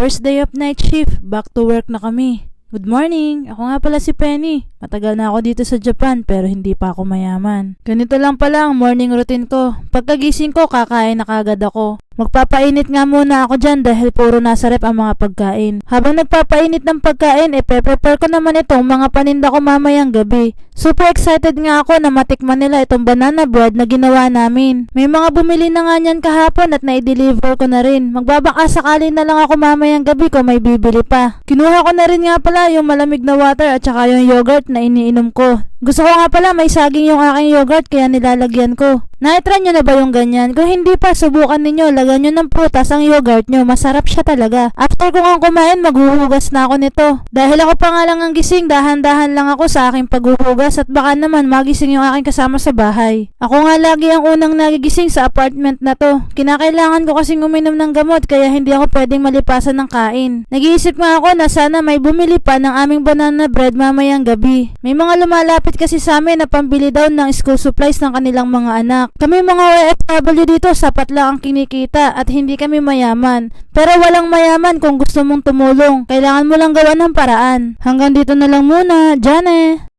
First day of night shift, back to work na kami. Good morning! Ako nga pala si Penny. Matagal na ako dito sa Japan pero hindi pa ako mayaman. Ganito lang pala ang morning routine ko. Pagkagising ko, kakain na kagad ako. Magpapainit nga muna ako dyan dahil puro nasa rep ang mga pagkain. Habang nagpapainit ng pagkain, e prepare ko naman itong mga paninda ko mamayang gabi. Super excited nga ako na matikman nila itong banana bread na ginawa namin. May mga bumili na nga niyan kahapon at na-deliver ko na rin. Magbabaka sakali na lang ako mamayang gabi kung may bibili pa. Kinuha ko na rin nga pala yung malamig na water at saka yung yogurt na iniinom ko. Gusto ko nga pala may saging yung aking yogurt kaya nilalagyan ko. Naitry nyo na ba yung ganyan? Kung hindi pa, subukan ninyo. Lagyan nyo ng prutas ang yogurt nyo. Masarap siya talaga. After ko nga kumain, maghuhugas na ako nito. Dahil ako pa nga lang ang gising, dahan-dahan lang ako sa aking paghuhugas at baka naman magising yung aking kasama sa bahay. Ako nga lagi ang unang nagigising sa apartment na to. Kinakailangan ko kasing uminom ng gamot kaya hindi ako pwedeng malipasan ng kain. Nag-iisip nga ako na sana may bumili pa ng aming banana bread mamayang gabi. May mga lumalapit kasi sa amin na pambili daw ng school supplies ng kanilang mga Kami mga OFW dito sapat lang ang kinikita at hindi kami mayaman. Pero walang mayaman kung gusto mong tumulong. Kailangan mo lang gawa ng paraan. Hanggang dito na lang muna. Jane!